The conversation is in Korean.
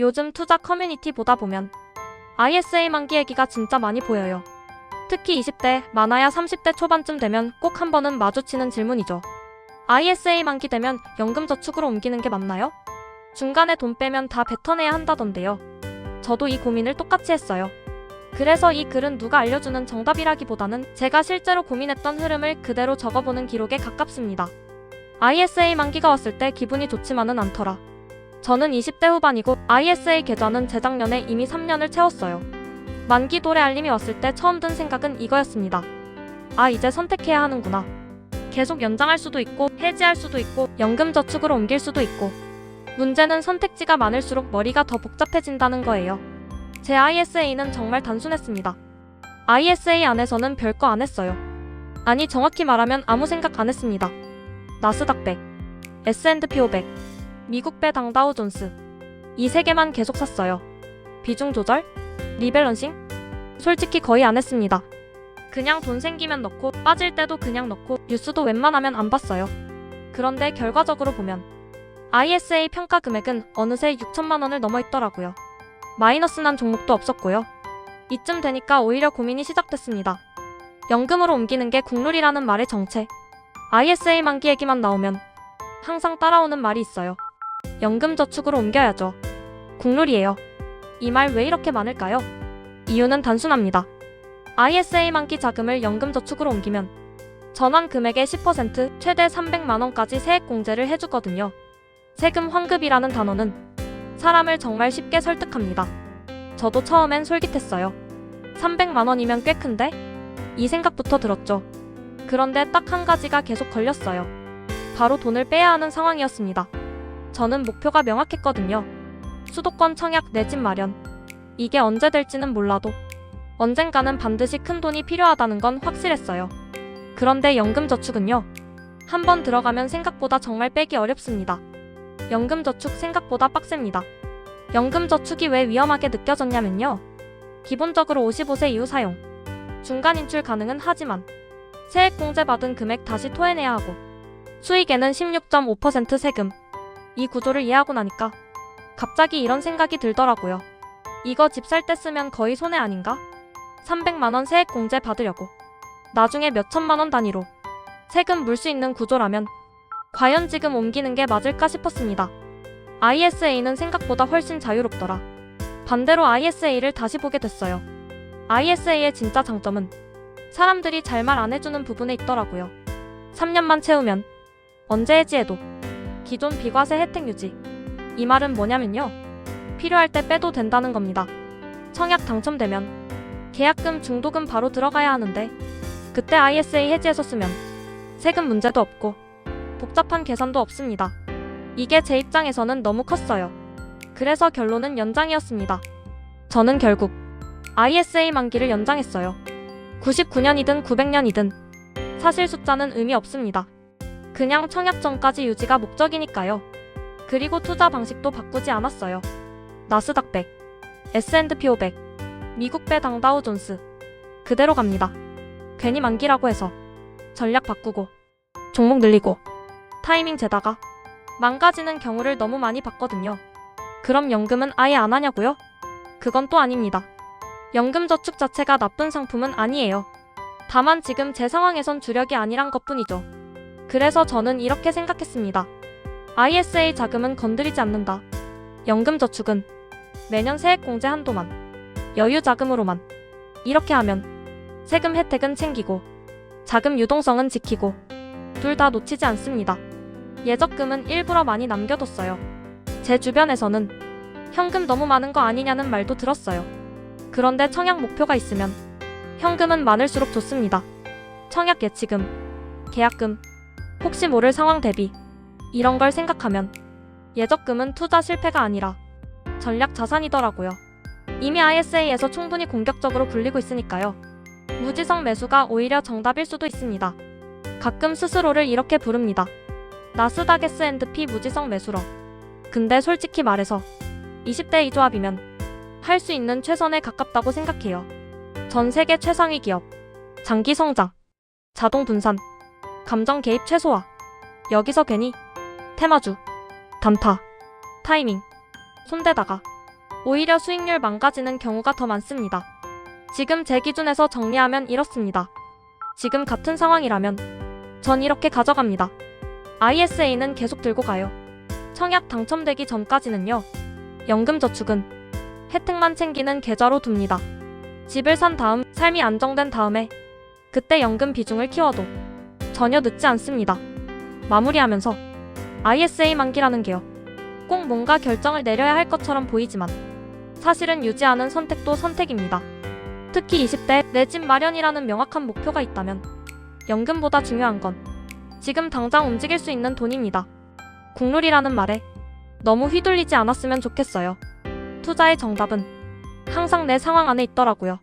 요즘 투자 커뮤니티 보다 보면 ISA 만기 얘기가 진짜 많이 보여요. 특히 20대, 많아야 30대 초반쯤 되면 꼭 한 번은 마주치는 질문이죠. ISA 만기 되면 연금 저축으로 옮기는 게 맞나요? 중간에 돈 빼면 다 뱉어내야 한다던데요. 저도 이 고민을 똑같이 했어요. 그래서 이 글은 누가 알려주는 정답이라기보다는 제가 실제로 고민했던 흐름을 그대로 적어보는 기록에 가깝습니다. ISA 만기가 왔을 때 기분이 좋지만은 않더라. 저는 20대 후반이고 ISA 계좌는 재작년에 이미 3년을 채웠어요. 만기 도래 알림이 왔을 때 처음 든 생각은 이거였습니다. 아, 이제 선택해야 하는구나. 계속 연장할 수도 있고 해지할 수도 있고 연금 저축으로 옮길 수도 있고 문제는 선택지가 많을수록 머리가 더 복잡해진다는 거예요. 제 ISA는 정말 단순했습니다. ISA 안에서는 별거 안 했어요. 아니 정확히 말하면 아무 생각 안 했습니다. 나스닥 100, S&P 500, 미국 배 당 다우 존스 이 세 개만 계속 샀어요. 비중 조절, 리밸런싱 솔직히 거의 안 했습니다. 그냥 돈 생기면 넣고 빠질 때도 그냥 넣고 뉴스도 웬만하면 안 봤어요. 그런데 결과적으로 보면 ISA 평가 금액은 어느새 6천만 원을 넘어 있더라고요. 마이너스 난 종목도 없었고요. 이쯤 되니까 오히려 고민이 시작됐습니다. 연금으로 옮기는 게 국룰이라는 말의 정체. ISA 만기 얘기만 나오면 항상 따라오는 말이 있어요. 연금 저축으로 옮겨야죠. 국룰이에요. 이 말 왜 이렇게 많을까요? 이유는 단순합니다. ISA 만기 자금을 연금 저축으로 옮기면 전환 금액의 10% 최대 300만 원까지 세액 공제를 해주거든요. 세금 환급이라는 단어는 사람을 정말 쉽게 설득합니다. 저도 처음엔 솔깃했어요. 300만 원이면 꽤 큰데? 이 생각부터 들었죠. 그런데 딱 한 가지가 계속 걸렸어요. 바로 돈을 빼야 하는 상황이었습니다. 저는 목표가 명확했거든요. 수도권 청약 내 집 마련. 이게 언제 될지는 몰라도 언젠가는 반드시 큰 돈이 필요하다는 건 확실했어요. 그런데 연금 저축은요. 한 번 들어가면 생각보다 정말 빼기 어렵습니다. 연금 저축 생각보다 빡셉니다. 연금 저축이 왜 위험하게 느껴졌냐면요. 기본적으로 55세 이후 사용. 중간 인출 가능은 하지만 세액 공제 받은 금액 다시 토해내야 하고 수익에는 16.5% 세금. 이 구조를 이해하고 나니까 갑자기 이런 생각이 들더라고요. 이거 집 살 때 쓰면 거의 손해 아닌가? 300만 원 세액 공제 받으려고. 나중에 몇 천만 원 단위로 세금 물 수 있는 구조라면 과연 지금 옮기는 게 맞을까 싶었습니다. ISA는 생각보다 훨씬 자유롭더라. 반대로 ISA를 다시 보게 됐어요. ISA의 진짜 장점은 사람들이 잘 말 안 해주는 부분에 있더라고요. 3년만 채우면 언제 해지해도 기존 비과세 혜택 유지. 이 말은 뭐냐면요. 필요할 때 빼도 된다는 겁니다. 청약 당첨되면 계약금 중도금 바로 들어가야 하는데 그때 ISA 해지해서 쓰면 세금 문제도 없고 복잡한 계산도 없습니다. 이게 제 입장에서는 너무 컸어요. 그래서 결론은 연장이었습니다. 저는 결국 ISA 만기를 연장했어요. 99년이든 900년이든 사실 숫자는 의미 없습니다. 그냥 청약 전까지 유지가 목적이니까요. 그리고 투자 방식도 바꾸지 않았어요. 나스닥 100, S&P 500, 미국 배 당 다우 존스 그대로 갑니다. 괜히 만기라고 해서 전략 바꾸고 종목 늘리고 타이밍 재다가 망가지는 경우를 너무 많이 봤거든요. 그럼 연금은 아예 안 하냐고요? 그건 또 아닙니다. 연금 저축 자체가 나쁜 상품은 아니에요. 다만 지금 제 상황에선 주력이 아니란 것뿐이죠. 그래서 저는 이렇게 생각했습니다. ISA 자금은 건드리지 않는다. 연금 저축은 매년 세액 공제 한도만, 여유 자금으로만. 이렇게 하면 세금 혜택은 챙기고 자금 유동성은 지키고 둘 다 놓치지 않습니다. 예적금은 일부러 많이 남겨뒀어요. 제 주변에서는 현금 너무 많은 거 아니냐는 말도 들었어요. 그런데 청약 목표가 있으면 현금은 많을수록 좋습니다. 청약 예치금, 계약금, 혹시 모를 상황 대비 이런 걸 생각하면 예적금은 투자 실패가 아니라 전략 자산이더라고요. 이미 ISA에서 충분히 공격적으로 굴리고 있으니까요. 무지성 매수가 오히려 정답일 수도 있습니다. 가끔 스스로를 이렇게 부릅니다. 나스닥 S&P 무지성 매수러. 근데 솔직히 말해서 20대 이 조합이면 할 수 있는 최선에 가깝다고 생각해요. 전 세계 최상위 기업, 장기 성장, 자동 분산, 감정 개입 최소화. 여기서 괜히 테마주, 단타, 타이밍, 손대다가 오히려 수익률 망가지는 경우가 더 많습니다. 지금 제 기준에서 정리하면 이렇습니다. 지금 같은 상황이라면 전 이렇게 가져갑니다. ISA는 계속 들고 가요. 청약 당첨되기 전까지는요. 연금저축은 혜택만 챙기는 계좌로 둡니다. 집을 산 다음 삶이 안정된 다음에 그때 연금 비중을 키워도 전혀 늦지 않습니다. 마무리하면서 ISA 만기라는 게요. 꼭 뭔가 결정을 내려야 할 것처럼 보이지만 사실은 유지하는 선택도 선택입니다. 특히 20대 내 집 마련이라는 명확한 목표가 있다면 연금보다 중요한 건 지금 당장 움직일 수 있는 돈입니다. 국룰이라는 말에 너무 휘둘리지 않았으면 좋겠어요. 투자의 정답은 항상 내 상황 안에 있더라고요.